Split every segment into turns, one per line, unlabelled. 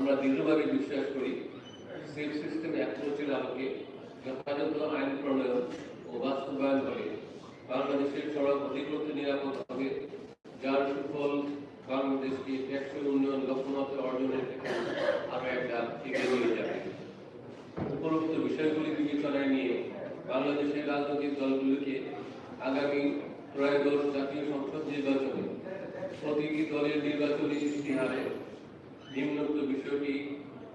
আমরা দৃঢ়ভাবে বিশ্বাস করি সেফ সিস্টেম অ্যাপ্রোচের আলোকে যথাযথ আইন প্রণয়ন ও বাস্তবায়ন করে। বাংলাদেশের সড়ক অধিকৃত নিরাপদ হবে, যার সুফল বাংলাদেশকে টেকসই উন্নয়ন লক্ষ্যমাত্রা অর্জনের ক্ষেত্রে আরও একটা এগিয়ে নিয়ে যাবে। উপরোক্ত বিষয়গুলি বিবেচনায় নিয়ে বাংলাদেশের রাজনৈতিক দলগুলিকে আগামী ত্রয়োদশ জাতীয় সংসদ নির্বাচনে প্রতিটি দলের নির্বাচনী ইতিহারে নিম্নোক্ত বিষয়টি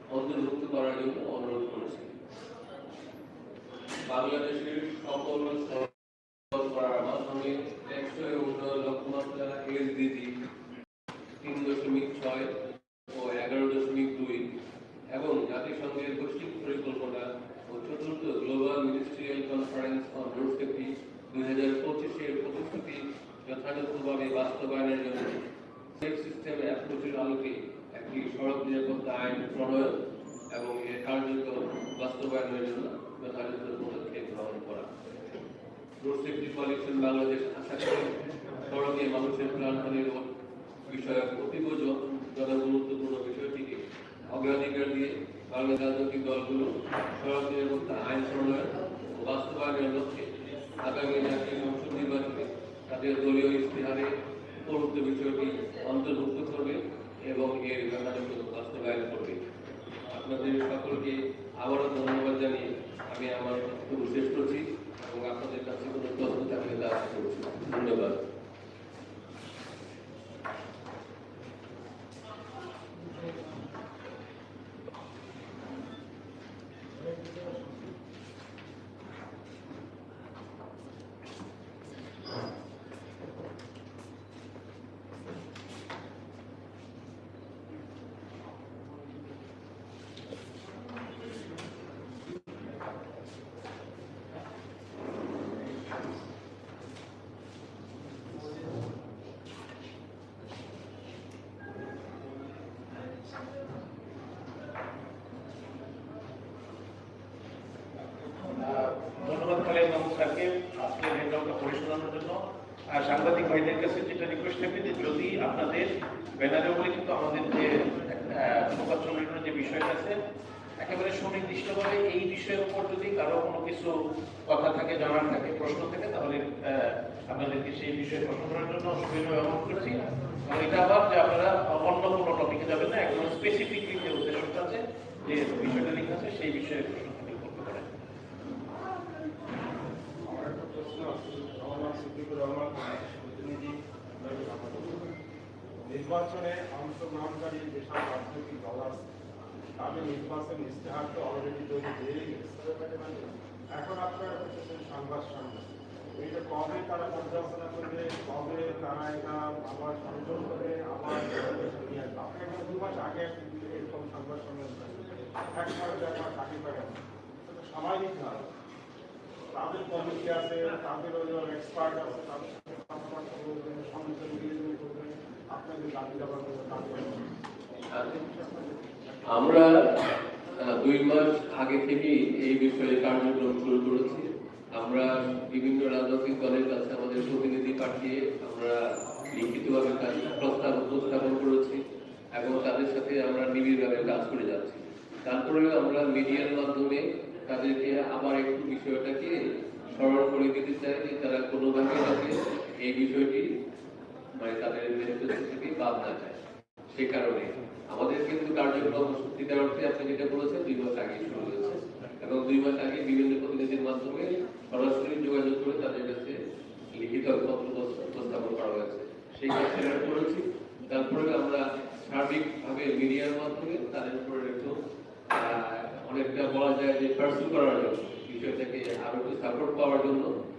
অন্তর্ভুক্ত করার জন্য অনুরোধ করেছে। বাংলাদেশের সকল করার মাধ্যমে উন্নয়ন লক্ষ্যমাত্রা তিন দশমিক ছয় ও এগারো দশমিক দুই এবং জাতিসংঘের বৈশ্বিক পরিকল্পনা ও চতুর্থ global ministerial conference on road safety দুই হাজার পঁচিশের প্রতিশ্রুতি যথাযথভাবে বাস্তবায়নের জন্য সেফ সিস্টেম অ্যাপ্রোচের আলোকে একটি সড়ক নিরাপত্তা আইন প্রণয়ন এবং এর কার্যকর বাস্তবায়নের জন্য যথাযথ পদক্ষেপ গ্রহণ করা। রোড সেফটি কোয়ালিশন বাংলাদেশ আশা করে সড়কে মানুষের প্রাণহানির বিষয়ক অতীব জনগুরুত্বপূর্ণ বিষয়টিকে অগ্রাধিকার দিয়ে বাংলা রাজনৈতিক দলগুলো সড়ক নিরাপত্তা আইন প্রণয়ন ও বাস্তবায়নের লক্ষ্যে আগামী জাতীয় সংসদ নির্বাচনে তাদের দলীয় ইশতেহারে উপরোক্ত বিষয়টি অন্তর্ভুক্ত করবে। এবং এর ব্যাপারে বাস্তবায়ন করবে। আপনাদের সকলকে আবারও ধন্যবাদ জানিয়ে আমি আমার বক্তব্য শেষ করছি এবং আপনাদের কাছে কোনো প্রশ্ন থাকলে তা আশা করছি ধন্যবাদ
আহ, ধন্যবাদ স্যারকে আজকে হেডলাউনটা পড়ে শোনানোর জন্য আর সাংবাদিক ভাইদের কাছে যেটা রিকোয়েস্ট থাকবে যে যদি আপনাদের ব্যানারে বলে কিন্তু আমাদের যে প্রকাশনের যে বিষয়টা আছে, একেবারে সুনির্দিষ্টভাবে এই বিষয়ের উপর যদি কারও কোনো কিছু কথা থাকে, জানার থাকে, প্রশ্ন থাকে, তাহলে আপনাদেরকে সেই বিষয়ে প্রশ্ন করার জন্য সুবিধা অনুরোধ করছি। এবং এটা আবার যে আপনারা অন্য কোনো টপিকে যাবেন না, একদম স্পেসিফিকলি যে উদ্দেশ্যটা আছে, যে বিষয়টা লেখা আছে, সেই বিষয়ে প্রশ্ন থাকলে করতে পারেন
আমার একটা প্রশ্ন আছে আমার সিদ্দিকুর রহমান প্রতিনিধি নির্বাচনে অংশগ্রহণকারী যেসব রাজনৈতিক দল আছে, তাদের নির্বাচন ইস্তেহার তো অলরেডি তৈরি হয়ে গেছে। এখন আপনারা করতেছেন সংবাদ সম্মেলন। এইটা কবে তারা পর্যালোচনা করবে, কবে তারা এটা আবার সংযোগ করে, আবার নিয়ে আসবে দু মাস আগে এরকম সংবাদ সম্মেলন এক মাস দেড় মাস আগে সময় নিতে হবে। তাদের কমিটি আছে, তাদের এক্সপার্ট আছে, তাদের সাথে কথাবার্তা বলবেন নিবেদন করবেন দাবি
আমরা দুই মাস আগে থেকেই এই বিষয়ে কার্যক্রম শুরু করেছি। আমরা বিভিন্ন রাজনৈতিক দলের কাছে আমাদের প্রতিনিধি পাঠিয়ে আমরা লিখিতভাবে কাজ প্রস্তাব উপস্থাপন করেছি এবং তাদের সাথে আমরা নিবিড়ভাবে কাজ করে যাচ্ছি। তারপরেও আমরা মিডিয়ার মাধ্যমে তাদেরকে আবার একটু বিষয়টাকে স্মরণ করে দিতে চাই যে তারা কোনোভাবে যাতে এই বিষয়টি মানে তাদের ম্যানিফেস্টো থেকে বাদ না যায় সে কারণে আমাদের কিন্তু কার্যক্রম সত্যিকার অর্থে আপনি যেটা বলেছেন, দুই মাস আগে শুরু হয়েছে। এবং দুই মাস আগে বিভিন্ন প্রতিনিধির মাধ্যমে সরাসরি যোগাযোগ করে তাদের কাছে লিখিত পত্র উপস্থাপন করা হয়েছে। সেই কাজটা আমরা করেছি তারপরে আমরা সার্বিকভাবে মিডিয়ার মাধ্যমে তাদের উপরে একটু অনেকটা বলা যায় যে পার্সু করার জন্য বিষয়টাকে আরও একটু সাপোর্ট পাওয়ার জন্য মিডিয়ার